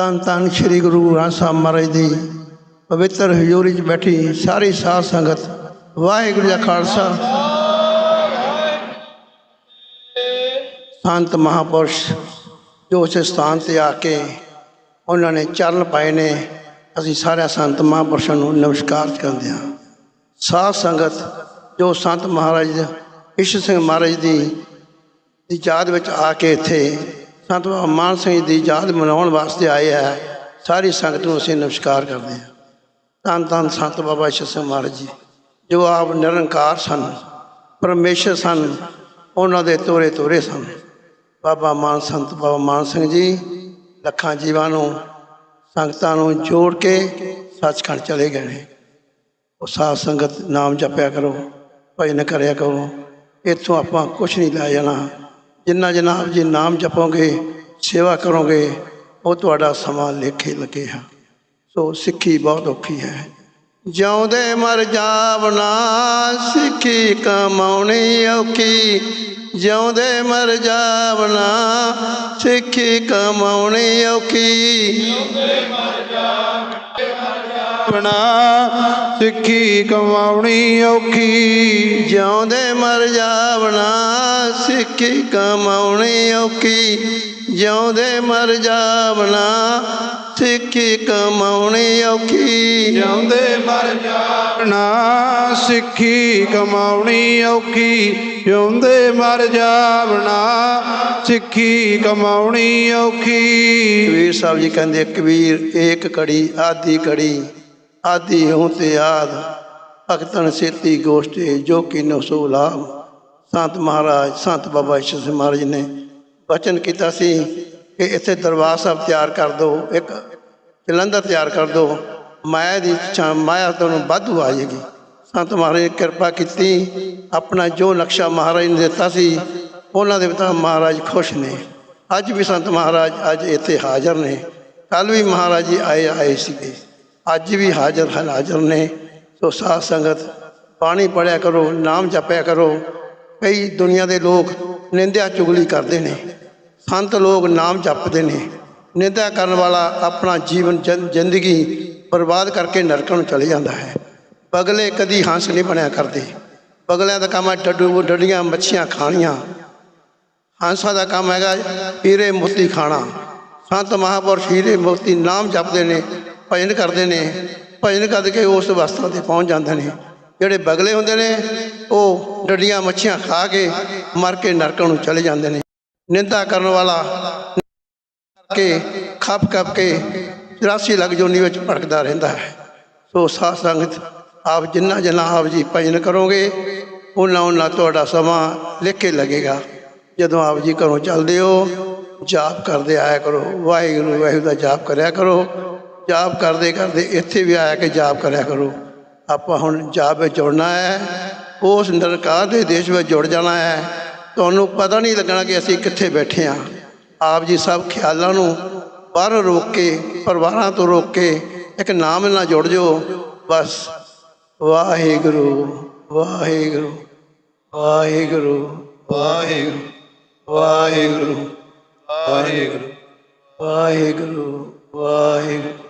ਧੰਨ ਧੰਨ ਸ੍ਰੀ ਗੁਰੂ ਗ੍ਰੰਥ ਸਾਹਿਬ ਮਹਾਰਾਜ ਦੀ ਪਵਿੱਤਰ ਹਜ਼ੂਰੀ 'ਚ ਬੈਠੀ ਸਾਰੀ ਸਾਧ ਸੰਗਤ, ਵਾਹਿਗੁਰੂ ਜੀ ਖਾਲਸਾ। ਸੰਤ ਮਹਾਪੁਰਸ਼ ਜੋ ਉਸ ਸਥਾਨ ਤੇ ਆ ਕੇ ਉਹਨਾਂ ਨੇ ਚਰਨ ਪਾਏ ਨੇ, ਅਸੀਂ ਸਾਰਿਆਂ ਸੰਤ ਮਹਾਪੁਰਸ਼ਾਂ ਨੂੰ ਨਮਸਕਾਰ ਕਰਦੇ ਹਾਂ। ਸਾਧ ਸੰਗਤ ਜੋ ਸੰਤ ਮਹਾਰਾਜ ਈਸ਼ਰ ਸਿੰਘ ਮਹਾਰਾਜ ਦੀ ਦੀ ਯਾਦ ਵਿੱਚ ਆ ਕੇ ਇੱਥੇ ਸੰਤ ਬਾਬਾ ਮਾਨ ਸਿੰਘ ਦੀ ਯਾਦ ਮਨਾਉਣ ਵਾਸਤੇ ਆਏ ਹੈ ਸਾਰੀ ਸੰਗਤ ਨੂੰ ਅਸੀਂ ਨਮਸਕਾਰ ਕਰਦੇ ਹਾਂ। ਧੰਨ ਧੰਨ ਸੰਤ ਬਾਬਾ ਈਸ਼ਰ ਮਹਾਰਾਜ ਜੀ, ਜੋ ਆਪ ਨਿਰੰਕਾਰ ਸਨ, ਪਰਮੇਸ਼ਰ ਸਨ, ਉਹਨਾਂ ਦੇ ਤੋਰੇ ਤੋਰੇ ਸਨ। ਬਾਬਾ ਮਾਨ ਸੰਤ ਬਾਬਾ ਮਾਨ ਸਿੰਘ ਜੀ, ਲੱਖਾਂ ਜੀਵਾਂ ਨੂੰ, ਸੰਗਤਾਂ ਨੂੰ ਜੋੜ ਕੇ ਸੱਚਖੰਡ ਚਲੇ ਗਏ ਨੇ। ਉਹ ਸਾਧ ਸੰਗਤ ਨਾਮ ਜਪਿਆ ਕਰੋ, ਭਜਨ ਕਰਿਆ ਕਰੋ। ਇੱਥੋਂ ਆਪਾਂ ਕੁਝ ਨਹੀਂ ਲੈ ਜਾਣਾ। ਜਿੰਨਾ ਜਨਾਬ ਜੀ ਨਾਮ ਜਪੋਗੇ, ਸੇਵਾ ਕਰੋਗੇ, ਉਹ ਤੁਹਾਡਾ ਸਮਾਂ ਲੇਖੇ ਲੱਗੇਗਾ ਸੋ ਸਿੱਖੀ ਬਹੁਤ ਔਖੀ ਹੈ। ਜਿਉਂਦੇ ਮਰ ਜਾਵਨਾ ਸਿੱਖੀ ਕਮਾਉਣੀ ਔਖੀ। ਜਿਉਂਦੇ ਮਰ ਜਾਵਣਾ ਸਿੱਖੀ ਕਮਾਉਣੀ ਔਖੀ। ਬਣਾ ਸਿੱਖੀ ਕਮਾਉਣੀ ਔਖੀ ਜਿਉਂਦੇ ਮਰ ਜਾਵਣਾ ਸਿੱਖੀ ਕਮਾਉਣੀ ਔਖੀ ਜਿਉਂਦੇ ਮਰ ਜਾਵਣਾ ਸਿੱਖੀ ਕਮਾਉਣੀ ਔਖੀ। ਜਿਉਂਦੇ ਮਰ ਜਾਣਾ ਸਿੱਖੀ ਕਮਾਉਣੀ ਔਖੀ ਜਿਉਂਦੇ ਮਰ ਜਾਵਣਾ ਸਿੱਖੀ ਕਮਾਉਣੀ ਔਖੀ। ਕਬੀਰ ਸਾਹਿਬ ਜੀ ਕਹਿੰਦੇ ਕਬੀਰ ਏਕ ਕੜੀ ਆਦੀ ਕੜੀ ਆਦਿ ਹੂੰ ਤੇ ਆਦ, ਭਗਤਨ ਸੇਤੀ ਗੋਸ਼ਟੇ, ਜੋ ਕਿ ਸੋ ਲਾਭ। ਸੰਤ ਮਹਾਰਾਜ, ਸੰਤ ਬਾਬਾ ਈਸ਼ਰ ਸਿੰਘ ਮਹਾਰਾਜ ਨੇ ਵਚਨ ਕੀਤਾ ਸੀ ਕਿ ਇੱਥੇ ਦਰਬਾਰ ਸਾਹਿਬ ਤਿਆਰ ਕਰ ਦਿਓ ਇੱਕ ਜਲੰਧਰ ਤਿਆਰ ਕਰ ਦਿਓ ਮਾਇਆ ਦੀ ਇੱਛਾ, ਮਾਇਆ ਤੁਹਾਨੂੰ ਵਾਧੂ ਆ ਜਾਏਗੀ। ਸੰਤ ਮਹਾਰਾਜ ਨੇ ਕਿਰਪਾ ਕੀਤੀ, ਆਪਣਾ ਜੋ ਨਕਸ਼ਾ ਮਹਾਰਾਜ ਨੇ ਦਿੱਤਾ ਸੀ, ਉਹਨਾਂ ਦੇ ਤਾਂ ਮਹਾਰਾਜ ਖੁਸ਼ ਨੇ। ਅੱਜ ਵੀ ਸੰਤ ਮਹਾਰਾਜ ਅੱਜ ਇੱਥੇ ਹਾਜ਼ਰ ਨੇ। ਕੱਲ ਵੀ ਮਹਾਰਾਜ ਜੀ ਆਏ ਆਏ ਸੀਗੇ। ਅੱਜ ਵੀ ਹਾਜ਼ਰ ਹਨ, ਹਾਜ਼ਰ ਨੇ। ਸੋ ਸਾਧ ਸੰਗਤ, ਬਾਣੀ ਪੜਿਆ ਕਰੋ, ਨਾਮ ਜਪਿਆ ਕਰੋ। ਕਈ ਦੁਨੀਆ ਦੇ ਲੋਕ ਨਿੰਦਿਆ ਚੁਗਲੀ ਕਰਦੇ ਨੇ। ਸੰਤ ਲੋਕ ਨਾਮ ਜਪਦੇ ਨੇ। ਨਿੰਦਿਆ ਕਰਨ ਵਾਲਾ ਆਪਣਾ ਜੀਵਨ ਜ਼ਿੰ- ਜ਼ਿੰਦਗੀ ਬਰਬਾਦ ਕਰਕੇ ਨਰਕਾਂ ਨੂੰ ਚਲੇ ਜਾਂਦਾ ਹੈ। ਬਗਲੇ ਕਦੀ ਹੰਸ ਨਹੀਂ ਬਣਿਆ ਕਰਦੇ। ਬਗਲਿਆਂ ਦਾ ਕੰਮ ਹੈ ਡੱਡੂ, ਡੱਡੀਆਂ, ਮੱਛੀਆਂ ਖਾਣੀਆਂ। ਹੰਸਾਂ ਦਾ ਕੰਮ ਹੈਗਾ ਹੀਰੇ ਮੋਤੀ ਖਾਣਾ। ਸੰਤ ਮਹਾਪੁਰਸ਼ ਹੀਰੇ ਮੋਤੀ ਨਾਮ ਜਪਦੇ ਨੇ। ਭਜਨ ਕਰਦੇ ਨੇ, ਭਜਨ ਕਰਕੇ ਉਸ ਅਵਸਥਾ ਤੇ ਪਹੁੰਚ ਜਾਂਦੇ ਨੇ। ਜਿਹੜੇ ਬਗਲੇ ਹੁੰਦੇ ਨੇ, ਉਹ ਡੱਡੀਆਂ ਮੱਛੀਆਂ ਖਾ ਕੇ ਮਰ ਕੇ ਨਰਕਾਂ ਨੂੰ ਚਲੇ ਜਾਂਦੇ ਨੇ। ਨਿੰਦਾ ਕਰਨ ਵਾਲਾ ਕੇ ਖੱਪ ਖੱਪ ਕੇ 84 ਲੱਖ ਜੋਨੀ ਵਿੱਚ ਭੜਕਦਾ ਰਹਿੰਦਾ ਹੈ। ਸੋ ਸਾਧ ਸੰਗਤ, ਆਪ ਜਿੰਨਾ ਜਿੰਨਾ ਆਪ ਜੀ ਭਜਨ ਕਰੋਗੇ, ਉਹਨਾਂ ਉਹਨਾਂ ਤੁਹਾਡਾ ਸਮਾਂ ਲਿਖ ਕੇ ਲੱਗੇਗਾ। ਜਦੋਂ ਆਪ ਜੀ ਘਰੋਂ ਚੱਲਦੇ ਹੋ, ਜਾਪ ਕਰਦੇ ਆਇਆ ਕਰੋ। ਵਾਹਿਗੁਰੂ ਵਾਹਿਗੁਰੂ ਦਾ ਜਾਪ ਕਰਿਆ ਕਰੋ। ਜਾਪ ਕਰਦੇ ਕਰਦੇ ਇੱਥੇ ਵੀ ਆਇਆ ਕਿ ਜਾਪ ਕਰਿਆ ਕਰੋ। ਆਪਾਂ ਹੁਣ ਜਾਪ ਵਿੱਚ ਜੁੜਨਾ ਹੈ, ਉਸ ਨਿਰਕਾਰ ਦੇ ਦੇਸ਼ ਵਿੱਚ ਜੁੜ ਜਾਣਾ ਹੈ। ਤੁਹਾਨੂੰ ਪਤਾ ਨਹੀਂ ਲੱਗਣਾ ਕਿ ਅਸੀਂ ਕਿੱਥੇ ਬੈਠੇ ਹਾਂ। ਆਪ ਜੀ ਸਭ ਖਿਆਲਾਂ ਨੂੰ ਬਾਹਰ ਰੋਕ ਕੇ, ਪਰਿਵਾਰਾਂ ਤੋਂ ਰੋਕ ਕੇ ਇੱਕ ਨਾਮ ਨਾਲ ਜੁੜ ਜਾਓ। ਬਸ, Waheguru Waheguru Waheguru Waheguru Waheguru Waheguru Waheguru Waheguru.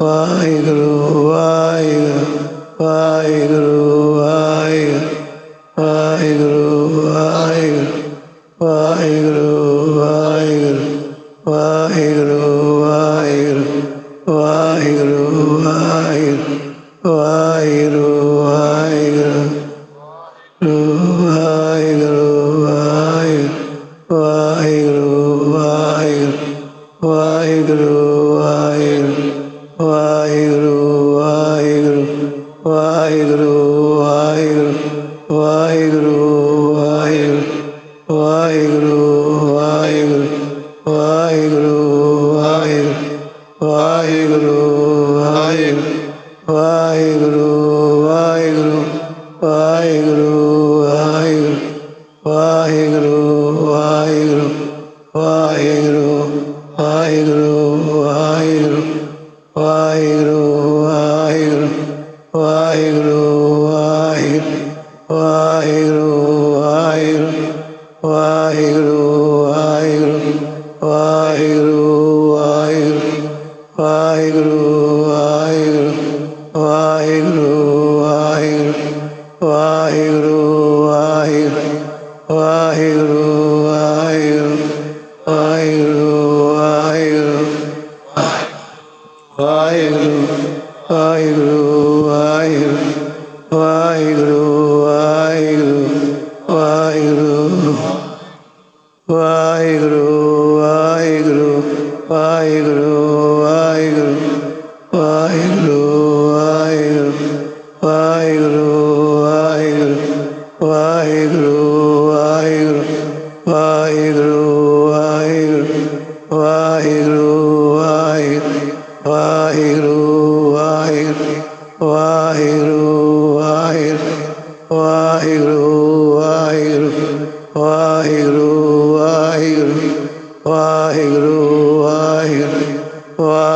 Waheguru Guru Wow.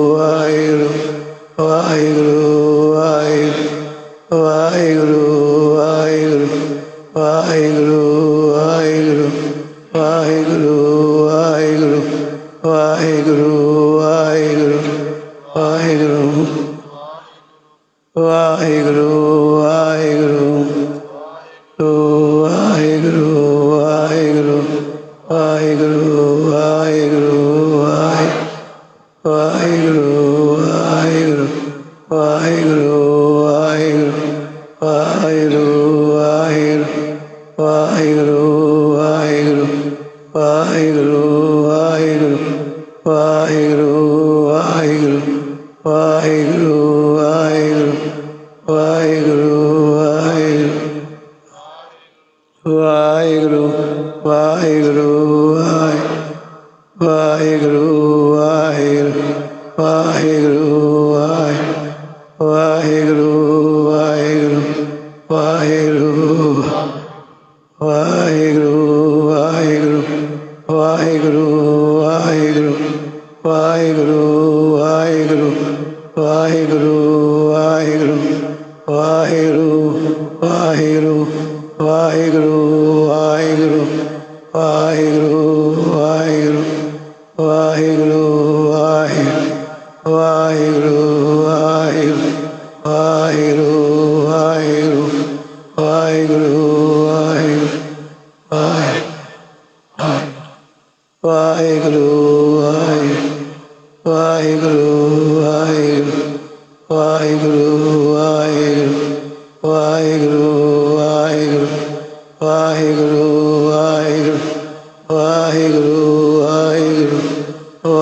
Waheguru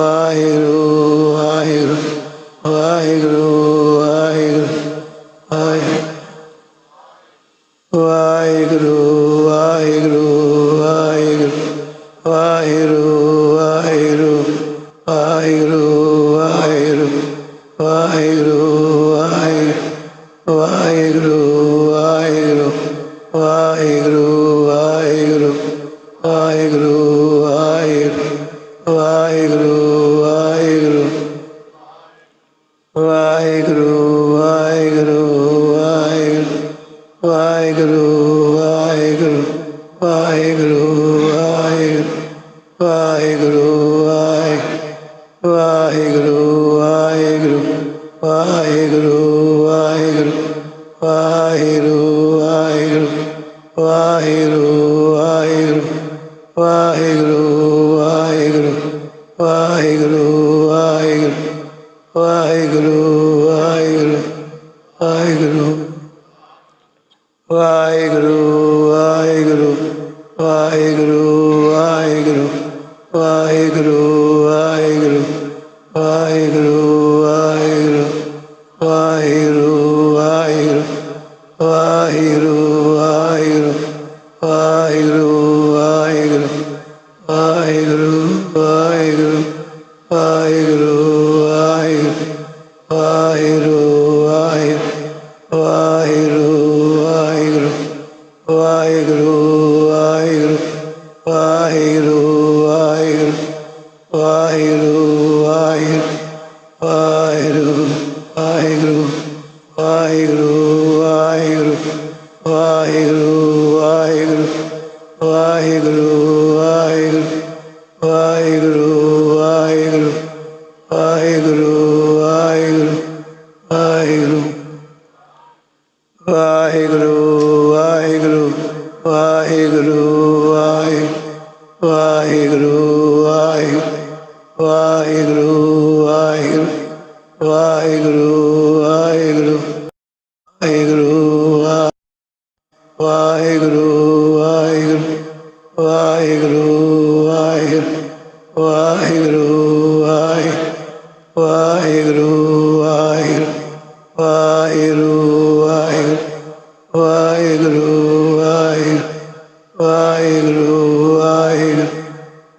Waheguru Hello.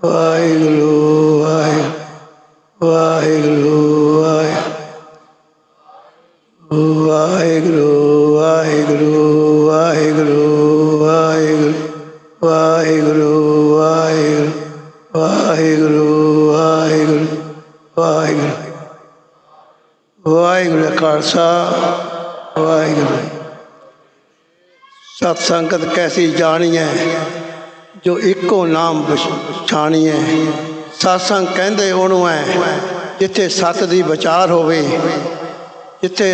Waheguru Waheguru Waheguru Waheguru Waheguru Waheguru Waheguru Waheguru Waheguru Waheguru Waheguru Waheguru Waheguru Waheguru ji ਕਾ ਖਾਲਸਾ ਵਾਹਿਗੁਰੂ ਸਤ ਸੰਗਤ ਕੈਸੀ ਜਾਣੀਐ ਜੋ ਇੱਕੋ ਨਾਮ ਪਛਾਣੀਐ ਸਤਸੰਗ ਕਹਿੰਦੇ ਉਹਨੂੰ ਐ, ਜਿੱਥੇ ਸਤ ਦੀ ਵਿਚਾਰ ਹੋਵੇ, ਜਿੱਥੇ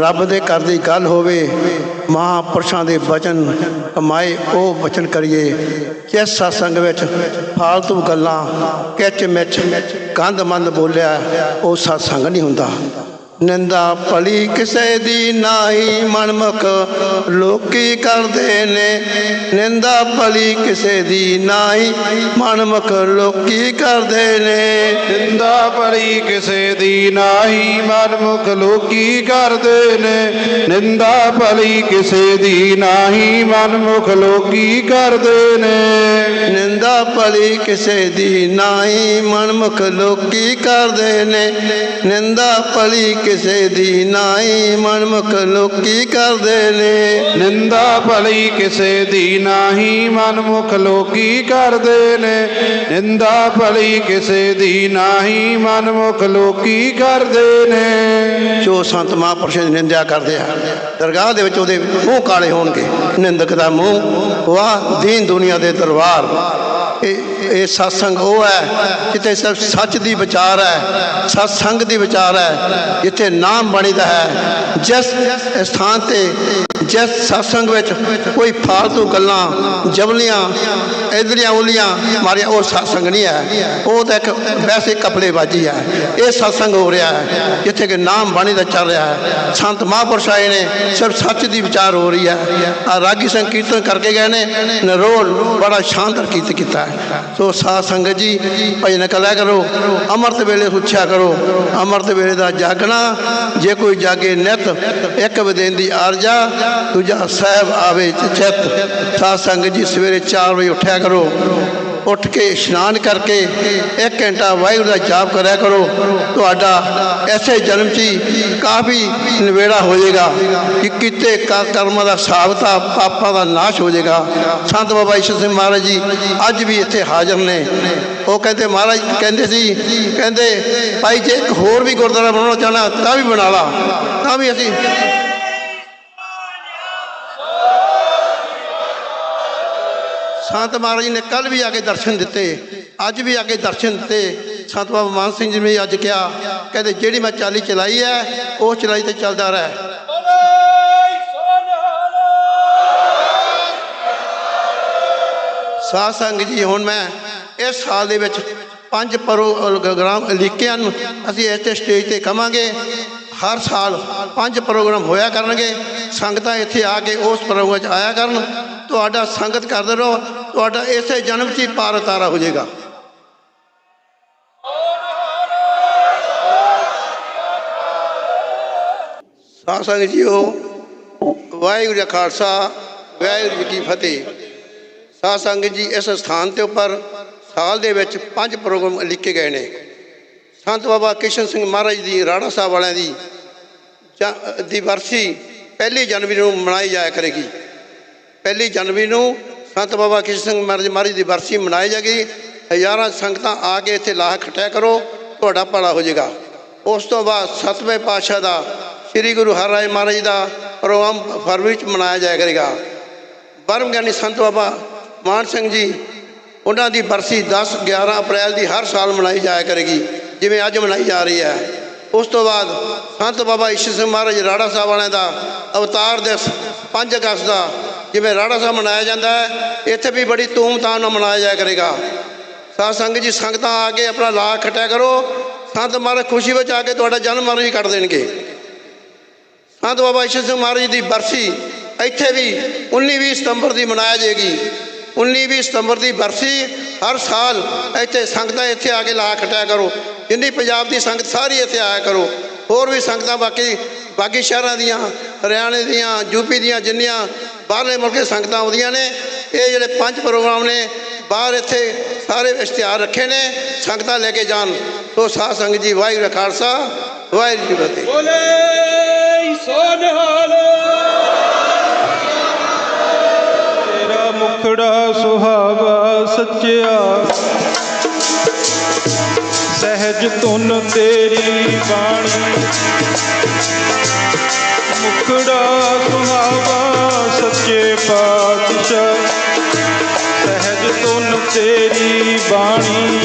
ਰੱਬ ਦੇ ਘਰ ਦੀ ਗੱਲ ਹੋਵੇ, ਮਹਾਂਪੁਰਸ਼ਾਂ ਦੇ ਬਚਨ ਕਮਾਏ, ਉਹ ਬਚਨ ਕਰੀਏ। ਜਿਸ ਸਤਸੰਗ ਵਿੱਚ ਫਾਲਤੂ ਗੱਲਾਂ ਕਿਚ ਮਿਚ ਗੰਦ ਮੰਦ ਬੋਲਿਆ, ਉਹ ਸਤਸੰਗ ਨਹੀਂ ਹੁੰਦਾ। ਨਿੰਦਾ ਭਲੀ ਕਿਸੇ ਦੀ ਨਾਹੀ ਮਨਮੁਖ ਲੋਕੀ ਕਰਦੇ ਨੇ। ਨਿੰਦਾ ਭਲੀ ਕਿਸੇ ਦੀ ਨਾਹੀ ਮਨਮੁਖ ਲੋਕੀ ਕਰਦੇ ਨੇ। ਨਿੰਦਾ ਭਲੀ ਕਿਸੇ ਦੀ ਨਾਹੀ ਮਨਮੁਖ ਲੋਕੀ ਕਰਦੇ ਨੇ। ਨਿੰਦਾ ਭਲੀ ਕਿਸੇ ਦੀ ਨਾਹੀ ਮਨਮੁਖ ਲੋਕੀ ਕਰਦੇ ਨੇ। ਨਿੰਦਾ ਭਲੀ ਕਿਸੇ ਦੀ ਨਾਹੀ ਮਨਮੁਖ ਲੋਕੀ ਕਰਦੇ ਨੇ। ਨਿੰਦਾ ਭਲੀ ਕਿਸੇ ਦੀ ਨਾਹੀ ਮਨਮੁਖ ਲੋਕੀ ਕਰਦੇ ਨੇ। ਨਿੰਦਾ ਭਲੀ ਕਿਸੇ ਦੀ ਨਾਹੀ ਮਨਮੁਖ ਲੋਕੀ ਕਰਦੇ ਨੇ। ਨਿੰਦਾ ਭਲੀ ਕਿਸੇ ਦੀ ਨਾਹੀ ਮਨਮੁਖ ਲੋਕੀ ਕਰਦੇ ਨੇ। ਜੋ ਸੰਤ ਮਹਾਂਪੁਰਸ਼ਾਂ ਦੀ ਨਿੰਦਿਆ ਕਰਦੇ ਆ ਦਰਗਾਹ ਦੇ ਵਿੱਚ ਉਹਦੇ ਮੂੰਹ ਕਾਲੇ ਹੋਣਗੇ। ਨਿੰਦਕ ਦਾ ਮੂੰਹ ਵਾਹ ਦੀਨ ਦੁਨੀਆ ਦੇ ਦਰਬਾਰ। ਇਹ ਇਹ ਸਤਸੰਗ ਉਹ ਹੈ, ਜਿੱਥੇ ਸਿਰਫ ਸੱਚ ਦੀ ਵਿਚਾਰ ਹੈ ਸਤਸੰਗ ਦੀ ਵਿਚਾਰ ਹੈ, ਜਿੱਥੇ ਨਾਮ ਬਣੀਦਾ ਹੈ। ਜਿਸ ਸਥਾਨ ਤੇ, ਜਿਸ ਸਤਸੰਗ ਵਿੱਚ ਕੋਈ ਫਾਲਤੂ ਗੱਲਾਂ ਜਬਲੀਆਂ ਇਧਰੀਆਂ ਉਲੀਆਂ, ਮਾਰੀਆਂ, ਉਹ ਸਤਸੰਗ ਨਹੀਂ ਹੈ। ਉਹ ਤਾਂ ਇੱਕ ਵੈਸੇ ਕਪੜੇਬਾਜੀ ਹੈ। ਇਹ ਸਤਸੰਗ ਹੋ ਰਿਹਾ ਹੈ, ਜਿੱਥੇ ਕਿ ਨਾਮ ਬਾਣੀ ਦਾ ਚੱਲ ਰਿਹਾ ਹੈ। ਸੰਤ ਮਹਾਂਪੁਰਸ਼ ਆਏ ਨੇ, ਸਿਰਫ ਸੱਚ ਦੀ ਵਿਚਾਰ ਹੋ ਰਹੀ ਹੈ। ਆ ਰਾਗੀ ਸੰਕੀਰਤਨ ਕਰਕੇ ਗਏ ਨੇ, ਨਰੋਲ ਬੜਾ ਸ਼ਾਨਦਾਰ ਕੀਰਤਨ ਕੀਤਾ ਹੈ। ਸੋ ਸਾਧ ਸੰਗਤ ਜੀ, ਭਜਨ ਕਰਿਆ ਕਰੋ, ਅੰਮ੍ਰਿਤ ਵੇਲੇ ਸੁੱਛਿਆ ਕਰੋ। ਅੰਮ੍ਰਿਤ ਵੇਲੇ ਦਾ ਜਾਗਣਾ, ਜੇ ਕੋਈ ਜਾਗੇ ਨਿਤ, ਇੱਕ ਵਦੇਨ ਦੀ ਆਰਜਾ, ਦੂਜਾ ਸਾਹਿਬ ਆਵੇ ਚਿਤ। ਸਾਧ ਸੰਗਤ ਜੀ ਸਵੇਰੇ 4 ਵਜੇ ਉੱਠਿਆ ਕਰੋ। ਉੱਠ ਕੇ ਇਸ਼ਨਾਨ ਕਰਕੇ ਇੱਕ ਘੰਟਾ ਵਾਹਿਗੁਰੂ ਦਾ ਜਾਪ ਕਰਿਆ ਕਰੋ। ਤੁਹਾਡਾ ਐਸੇ ਜਨਮ 'ਚ ਹੀ ਕਾਫੀ ਨਿਵੇੜਾ ਹੋ ਜਾਏਗਾ। ਕਿ ਕਿਤੇ ਕਰਮਾਂ ਦਾ ਸਾਬਤਾ, ਪਾਪਾਂ ਦਾ ਨਾਸ਼ ਹੋ ਜਾਏਗਾ। ਸੰਤ ਬਾਬਾ ਈਸ਼ਰ ਸਿੰਘ ਮਹਾਰਾਜ ਜੀ ਅੱਜ ਵੀ ਇੱਥੇ ਹਾਜ਼ਰ ਨੇ। ਉਹ ਕਹਿੰਦੇ, ਮਹਾਰਾਜ ਕਹਿੰਦੇ ਸੀ, ਕਹਿੰਦੇ, ਭਾਈ ਜੇ ਇੱਕ ਹੋਰ ਵੀ ਗੁਰਦੁਆਰਾ ਬਣਾਉਣਾ ਚਾਹਣਾ ਤਾਂ ਵੀ ਬਣਾ ਲਾ। ਤਾਂ ਵੀ ਅਸੀਂ ਸੰਤ ਮਹਾਰਾਜ ਜੀ ਨੇ ਕੱਲ ਵੀ ਆ ਕੇ ਦਰਸ਼ਨ ਦਿੱਤੇ, ਅੱਜ ਵੀ ਆ ਕੇ ਦਰਸ਼ਨ ਦਿੱਤੇ। ਸੰਤ ਬਾਬਾ ਮਾਨ ਸਿੰਘ ਜੀ ਨੇ ਵੀ ਅੱਜ ਕਿਹਾ, ਕਹਿੰਦੇ ਜਿਹੜੀ ਮੈਂ ਚਾਲੀ ਚਲਾਈ ਹੈ, ਉਹ ਚਲਾਈ ਤੇ ਚੱਲਦਾ ਰਹਿ। ਸਾਧ ਸੰਗਤ ਜੀ, ਹੁਣ ਮੈਂ ਇਸ ਸਾਲ ਦੇ ਵਿੱਚ ਪੰਜ ਪ੍ਰੋਗਰਾਮ ਲਿਖਿਆਂ ਨੂੰ ਅਸੀਂ ਇੱਥੇ ਸਟੇਜ ਤੇ ਕਵਾਂਗੇ। ਹਰ ਸਾਲ ਪੰਜ ਪ੍ਰੋਗਰਾਮ ਹੋਇਆ ਕਰਨਗੇ। ਸੰਗਤਾਂ ਇੱਥੇ ਆ ਕੇ ਉਸ ਪ੍ਰੋਗਰਾਮ 'ਚ ਆਇਆ ਕਰਨ। ਤੁਹਾਡਾ ਸੰਗਤ ਕਰਦੇ ਰਹੋ। ਤੁਹਾਡਾ ਇਸੇ ਜਨਮ 'ਚ ਹੀ ਪਾਰ ਉਤਾਰਾ ਹੋ ਜਾਏਗਾ। ਸਾਧ ਸੰਗਤ ਜੀਓ, ਵਾਹਿਗੁਰੂ ਜੀ ਖਾਲਸਾ, ਵਾਹਿਗੁਰੂ ਜੀ ਕੀ ਫਤਿਹ। ਸਾਧ ਸੰਗਤ ਜੀ, ਇਸ ਸਥਾਨ ਤੇ ਉੱਪਰ ਸਾਲ ਦੇ ਵਿੱਚ ਪੰਜ ਪ੍ਰੋਗਰਾਮ ਲਿਖੇ ਗਏ ਨੇ। ਸੰਤ ਬਾਬਾ ਕਿਸ਼ਨ ਸਿੰਘ ਮਹਾਰਾਜ ਦੀ, ਰਾਣਾ ਸਾਹਿਬ ਵਾਲਿਆਂ ਦੀ ਦੀ ਵਰਸੀ ਪਹਿਲੀ ਜਨਵਰੀ ਨੂੰ ਮਨਾਈ ਜਾਇਆ ਕਰੇਗੀ। ਪਹਿਲੀ ਜਨਵਰੀ ਨੂੰ ਸੰਤ ਬਾਬਾ ਕਿਸ਼ਨ ਸਿੰਘ ਮਹਾਰਾਜ ਮਹਾਰਾਜ ਦੀ ਵਰਸੀ ਮਨਾਈ ਜਾਏਗੀ। ਹਜ਼ਾਰਾਂ ਸੰਗਤਾਂ ਆ ਕੇ ਇੱਥੇ ਲਾਹ ਖਟਿਆ ਕਰੋ, ਤੁਹਾਡਾ ਭਲਾ ਹੋ ਜਾਏਗਾ। ਉਸ ਤੋਂ ਬਾਅਦ ਸਤਵੇਂ ਪਾਤਸ਼ਾਹ ਦਾ ਸ੍ਰੀ ਗੁਰੂ ਹਰਿਰਾਏ ਮਹਾਰਾਜ ਦਾ ਪ੍ਰੋਗਰਾਮ ਫਰਵਰੀ ਚ ਮਨਾਇਆ ਜਾਇਆ ਕਰੇਗਾ। ਬਰਮ ਗਿਆਨੀ ਸੰਤ ਬਾਬਾ ਮਾਨ ਸਿੰਘ ਜੀ, ਉਹਨਾਂ ਦੀ ਬਰਸੀ 10 11 ਅਪ੍ਰੈਲ ਦੀ ਹਰ ਸਾਲ ਮਨਾਈ ਜਾਇਆ ਕਰੇਗੀ, ਜਿਵੇਂ ਅੱਜ ਮਨਾਈ ਜਾ ਰਹੀ ਹੈ। ਉਸ ਤੋਂ ਬਾਅਦ ਸੰਤ ਬਾਬਾ ਈਸ਼ਰ ਸਿੰਘ ਮਹਾਰਾਜ ਰਾੜਾ ਸਾਹਿਬ ਵਾਲਿਆਂ ਦਾ ਅਵਤਾਰ ਦਿਵਸ 5 ਅਗਸਤ ਦਾ ਜਿਵੇਂ ਰਾੜਾ ਸਾਹਿਬ ਮਨਾਇਆ ਜਾਂਦਾ ਹੈ, ਇੱਥੇ ਵੀ ਬੜੀ ਧੂਮ ਧਾਮ ਨਾਲ ਮਨਾਇਆ ਜਾਇਆ ਕਰੇਗਾ। ਸਾਧ ਸੰਗਤ ਜੀ, ਸੰਗਤਾਂ ਆ ਕੇ ਆਪਣਾ ਲਾ ਖਟਿਆ ਕਰੋ, ਸੰਤ ਮਹਾਰਾਜ ਖੁਸ਼ੀ ਵਿੱਚ ਆ ਕੇ ਤੁਹਾਡਾ ਜਨਮ ਮਰਨ ਵੀ ਕੱਟ ਦੇਣਗੇ। ਸੰਤ ਬਾਬਾ ਈਸ਼ਰ ਸਿੰਘ ਮਹਾਰਾਜ ਜੀ ਦੀ ਬਰਸੀ ਇੱਥੇ ਵੀ 19 20 ਸਤੰਬਰ ਦੀ ਮਨਾਇਆ ਜਾਏਗੀ। 19 20 ਸਤੰਬਰ ਦੀ ਬਰਸੀ ਹਰ ਸਾਲ ਇੱਥੇ ਸੰਗਤਾਂ ਇੱਥੇ ਆ ਕੇ ਲਾ ਖਟਿਆ ਕਰੋ। ਜਿੰਨੀ ਪੰਜਾਬ ਦੀ ਸੰਗਤ ਸਾਰੀ ਇੱਥੇ ਆਇਆ ਕਰੋ। ਹੋਰ ਵੀ ਸੰਗਤਾਂ ਬਾਕੀ ਬਾਕੀ ਸ਼ਹਿਰਾਂ ਦੀਆਂ, ਹਰਿਆਣੇ ਦੀਆਂ ਯੂਪੀ ਦੀਆਂ ਜਿੰਨੀਆਂ ਬਾਹਰਲੇ ਮੁਲਕੇ ਸੰਗਤਾਂ ਆਉਂਦੀਆਂ ਨੇ। ਇਹ ਜਿਹੜੇ ਪੰਜ ਪ੍ਰੋਗਰਾਮ ਨੇ, ਬਾਹਰ ਇੱਥੇ ਸਾਰੇ ਇਸ਼ਤਿਹਾਰ ਰੱਖੇ ਨੇ, ਸੰਗਤਾਂ ਲੈ ਕੇ ਜਾਣ। ਸੋ ਸਾਧ ਸੰਗਤ ਜੀ, ਵਾਹਿਗੁਰੂ ਜੀ ਕਾ ਖਾਲਸਾ, ਵਾਹਿਗੁਰੂ ਜੀ ਕੀ ਫਤਿਹ। ਬੋਲੇ ਸੋ ਨਿਹਾਲ ਤੇਰਾ ਮੁਖੜਾ ਸੁਹਾਵਾ ਸੱਚਿਆ। ਸਹਿਜ ਤੁਨ ਤੇਰੀ ਬਾਣੀ। ਮੁਖੜਾ ਸੁਹਾਵਾ ਸੱਚੇ ਪਾਤਸ਼ਾਹ ਸਹਿਜ ਤੁਨ ਤੇਰੀ ਬਾਣੀ।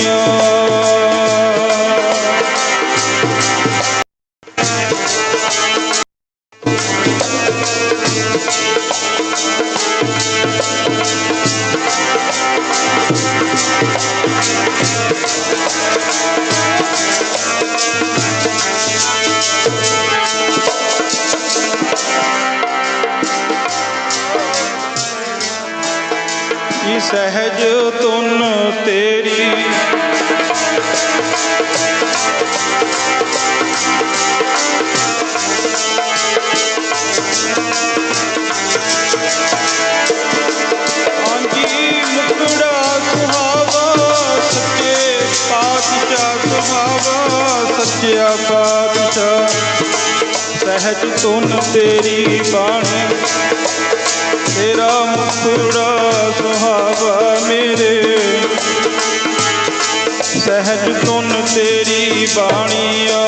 ਭਾਵਾ ਸੱਚਿਆ ਪਾਤਸ਼ਾਹ, ਸਹਿਜ ਤੁਨ ਤੇਰੀ ਬਾਣੀ, ਤੇਰਾ ਮੁਖੜਾ ਸੁਹਾਵਾ ਮੇਰੇ। ਸਹਿਜ ਤੁਨ ਤੇਰੀ ਬਾਣੀ ਆ